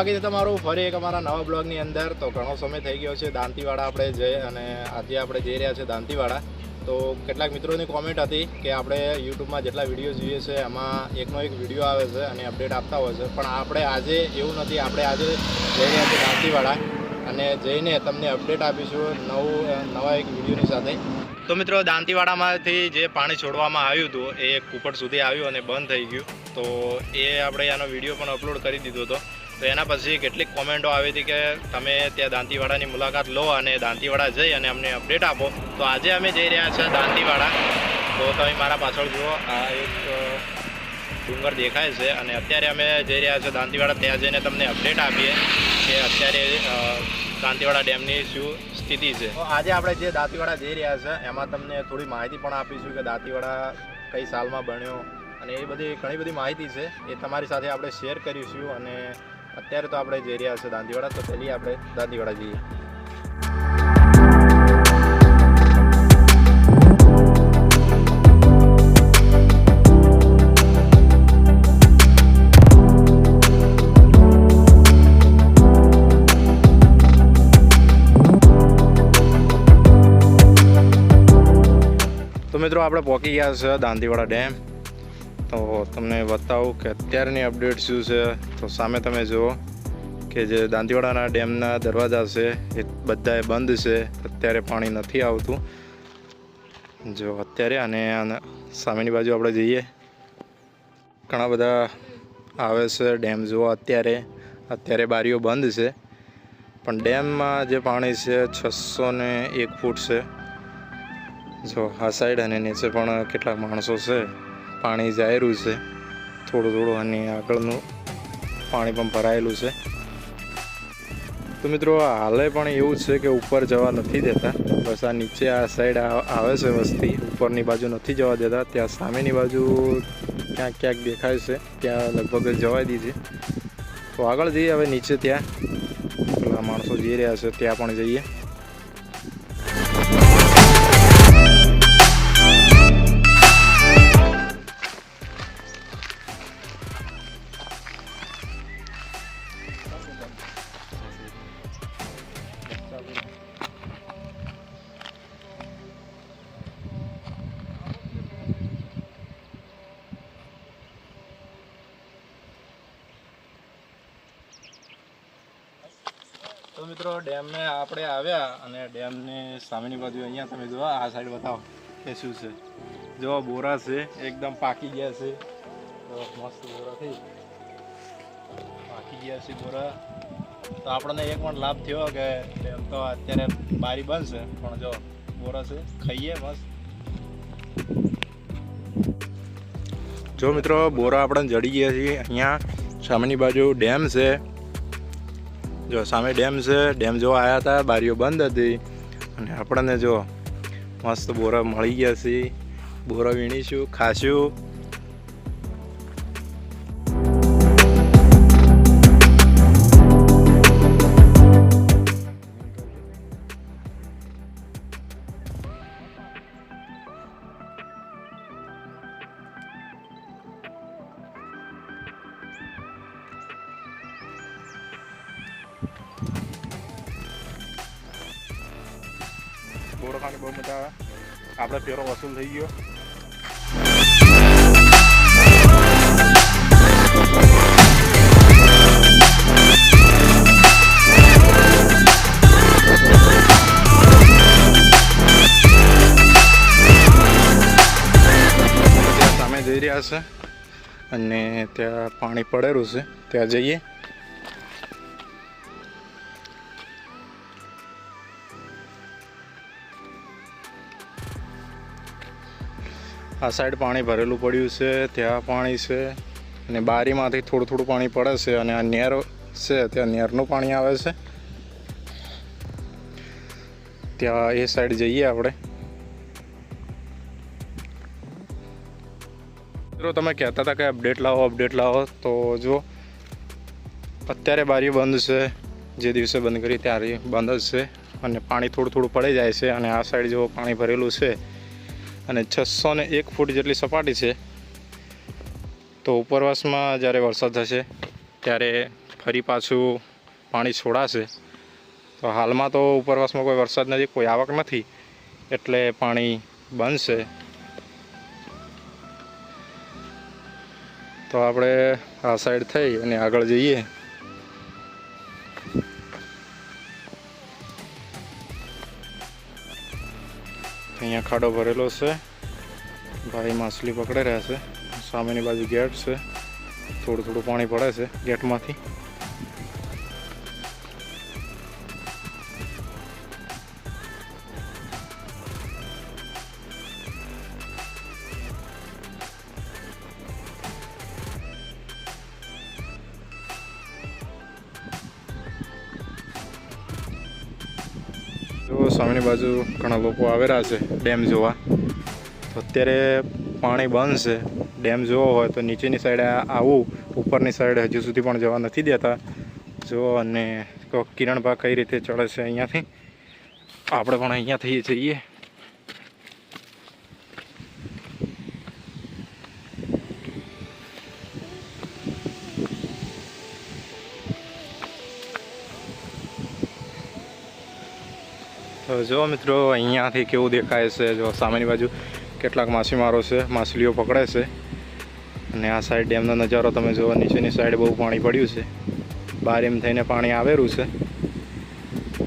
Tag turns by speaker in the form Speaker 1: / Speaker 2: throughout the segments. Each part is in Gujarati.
Speaker 1: સ્વાગત છે તમારું, ફરી એક અમારા નવા બ્લોગની અંદર. તો ઘણો સમય થઈ ગયો છે, દાંતીવાડા આપણે જઈ અને આજે આપણે જઈ રહ્યા છે દાંતીવાડા. તો કેટલાક મિત્રોની કોમેન્ટ હતી કે આપણે યુટ્યુબમાં જેટલા વીડિયો જોઈએ છે, એમાં એકનો એક વીડિયો આવે છે અને અપડેટ આપતા હોય છે. પણ આપણે આજે એવું નથી, આપણે આજે જઈ રહ્યા છીએ દાંતીવાડા અને જઈને તમને અપડેટ આપીશું નવું નવા એક વિડીયોની સાથે. તો મિત્રો, દાંતીવાડામાંથી જે પાણી છોડવામાં આવ્યું હતું, એ કુપટ સુધી આવ્યું અને બંધ થઈ ગયું. તો એ આપણે આનો વીડિયો પણ અપલોડ કરી દીધો હતો. તો એના પછી કેટલીક કોમેન્ટો આવી હતી કે તમે ત્યાં દાંતીવાડાની મુલાકાત લો અને દાંતીવાડા જઈ અને અમને અપડેટ આપો. તો આજે અમે જઈ રહ્યા છીએ દાંતીવાડા. તો તમે મારા પાછળ જુઓ, આ એક ડુંગર દેખાય છે અને અત્યારે અમે જઈ રહ્યા છીએ દાંતીવાડા. ત્યાં જઈને તમને અપડેટ આપીએ કે અત્યારે દાંતીવાડા ડેમની શું સ્થિતિ છે. તો આજે આપણે જે દાંતીવાડા જઈ રહ્યા છે, એમાં તમને થોડી માહિતી પણ આપીશું કે દાંતીવાડા કઈ સાલમાં બન્યો અને એ બધી ઘણી બધી માહિતી છે, એ તમારી સાથે આપણે શેર કરીશું અને અત્યારે તો આપણે જઈ રહ્યા છીએ દાંતીવાડા, તો પહેલી આપણે દાંતીવાડા જઈએ. તો મિત્રો, આપણે પહોંચી ગયા છે દાંતીવાડા ડેમ. તો તમને બતાવું કે અત્યારની અપડેટ શું છે. તો સામે તમે જુઓ કે જે દાંતીવાડાના ડેમના દરવાજા છે, એ બધાએ બંધ છે. અત્યારે પાણી નથી આવતું. જો અત્યારે અને સામેની બાજુ આપણે જઈએ. ઘણા બધા આવે છે ડેમ જુઓ અત્યારે. અત્યારે બારીઓ બંધ છે. પણ ડેમમાં જે પાણી છે છસો ને એક ફૂટ છે. જો આ સાઈડ અને નીચે પણ કેટલાક માણસો છે. પાણી જાયેલું છે. થોડું થોડું અને આગળનું પાણી પણ ભરાયેલું છે. તો મિત્રો હાલે પણ એવું છે કે ઉપર જવા નથી દેતા. બસ આ નીચે આ સાઈડ આવે છે વસ્તી. ઉપરની બાજુ નથી જવા દેતા. ત્યાં સામેની બાજુ ક્યાંક ક્યાંક દેખાય છે. ત્યાં લગભગ જવા દીધી તો આગળ જઈએ હવે નીચે ત્યાં. પેલા માણસો જઈ રહ્યા છે ત્યાં પણ જઈએ. મિત્રો, ડેમને આપણે આવ્યા અને ડેમની સામેની બાજુ અહીંયા તમે જુઓ, આ સાઈડ બતાવો કે શું છે. જો બોરા છે, એકદમ પાકી ગયા છે. મસ્ત બોરા થઈ પાકી ગયા છે બોરા. તો આપણને એક પણ લાભ થયો કે ડેમ તો અત્યારે બારી બંધ છે, પણ જો બોરા છે, ખાઈએ મસ્ત. જો મિત્રો, બોરા આપણે જડી ગયા છીએ. અહીંયા સામેની બાજુ ડેમ છે. જો સામે ડેમ છે, ડેમ જોવા આવ્યા હતા બારીઓ બંધ હતી. અને આપણને જો મસ્ત બોરા મળી ગયા છે. બોરા વીણીશું, ખાશું. બોરા ખાવાની બહુ મજા આવે. આપણે ફેરો વસૂલ થઈ ગયો. જઈ રહ્યા છે અને ત્યાં પાણી પડેલું છે. ત્યાં જઈએ. આ સાઈડ પાણી ભરેલું પડ્યું છે, ત્યાં પાણી છે અને બારીમાંથી થોડું થોડું પાણી પડે છે અને આ નેર છે, ત્યાં નેરનું પાણી આવે છે. ત્યાં એ સાઈડ જઈએ આપણે. મિત્રો, તમે કહેતા હતા કે અપડેટ લાવો અપડેટ લાવો. તો જો, અત્યારે બારી બંધ છે, જે દિવસે બંધ કરી ત્યારે બંધ જ છે અને પાણી થોડું થોડું પડી જાય છે અને આ સાઈડ જો પાણી ભરેલું છે અને છસો ને એક ફૂટ જેટલી સપાટી છે. તો ઉપરવાસમાં જ્યારે વરસાદ થશે, ત્યારે ફરી પાછું પાણી છોડાશે. તો હાલમાં તો ઉપરવાસમાં કોઈ વરસાદ નથી, કોઈ આવક નથી, એટલે પાણી બનશે. તો આપણે આ સાઈડ થઈ અને આગળ જઈએ. અહીંયા ખાડો ભરેલો છે. ભાઈ માછલી પકડી રહ્યા છે. સામેની બાજુ ગેટ છે. થોડું થોડું પાણી પડે છે ગેટમાંથી. જો સામેની બાજુ ઘણા લોકો આવેલા છે ડેમ જોવા. તો અત્યારે પાણી બંધ છે. ડેમ જોવો હોય તો નીચેની સાઈડે આવું, ઉપરની સાઈડ હજુ સુધી પણ જવા નથી દેતા. જો અને કિરણભા કઈ રીતે ચડે છે અહીંયાથી? આપણે પણ અહીંયા થઈ જઈએ. તો જો મિત્રો, અહીંયાથી કેવું દેખાય છે, જો સામેની બાજુ કેટલાક માછીમારો છે, માછલીઓ પકડે છે. અને આ સાઈડ ડેમનો નજારો તમે જુઓ, નીચેની સાઈડ બહુ પાણી પડ્યું છે. બહાર એમ થઈને પાણી આવેલું છે.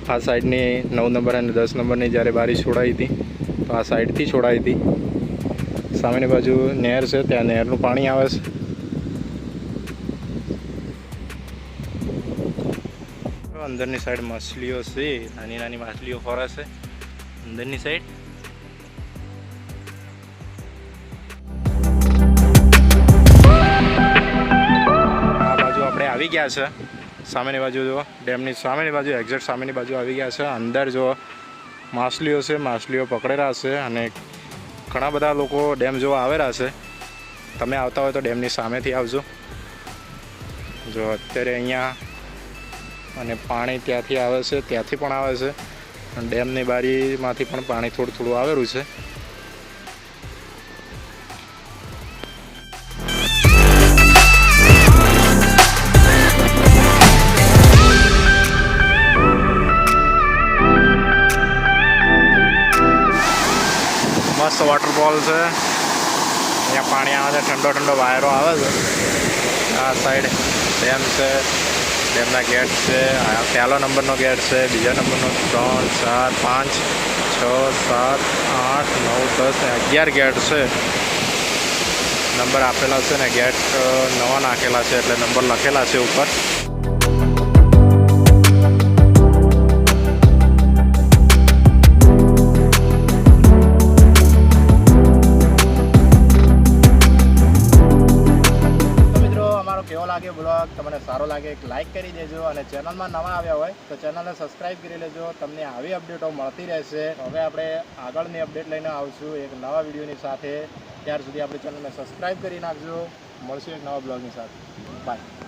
Speaker 1: આ સાઈડની નવ નંબર અને દસ નંબરની જ્યારે બારી છોડાઈ હતી, તો આ સાઈડથી છોડાઈ હતી. સામેની બાજુ નહેર છે, ત્યાં નહેરનું પાણી આવે છે. અંદરની સાઈડ માછલીઓ છે, નાની નાની માછલીઓ ફરે છે, અંદરની સાઈડ આ બાજુ આપણે આવી ગયા છે, સામેની બાજુ જો ડેમની સામેની બાજુ એક્ઝેક્ટ સામેની બાજુ આવી ગયા છે. અંદર જો માછલીઓ છે, માછલીઓ પકડેલા છે અને ઘણા બધા લોકો ડેમ જોવા આવેલા છે. તમે આવતા હોય તો ડેમની સામેથી આવજો. જો અત્યારે અહીંયા અને પાણી ત્યાંથી આવે છે, ત્યાંથી પણ આવે છે. અને ડેમની બારીમાંથી પણ પાણી થોડું થોડું આવેલું છે. મસ્ત વોટરફોલ છે. અહીંયા પાણી આવે છે, ઠંડો ઠંડો વાયરો આવે છે. આ સાઈડ ડેમ છે. ડેમના ગેટ છે પહેલો નંબરનો ગેટ છે, બીજા નંબરનો ત્રણ, ચાર, પાંચ, છ, સાત, આઠ, નવ, દસ, અગિયાર ગેટ છે. નંબર આપેલા છે ને ગેટ નવા નાખેલા છે એટલે નંબર લખેલા છે ઉપર. લાગે એક લાઇક કરી દેજો અને ચેનલમાં નવા આવ્યા હોય તો ચેનલને સબસ્ક્રાઇબ કરી લેજો. તમને આવી અપડેટો મળતી રહેશે. હવે આપણે આગળની અપડેટ લઈને આવશું એક નવા વિડીયોની સાથે. ત્યાર સુધી આપણી ચેનલને સબસ્ક્રાઇબ કરી નાખજો. મળશું એક નવા બ્લોગની સાથે. બાય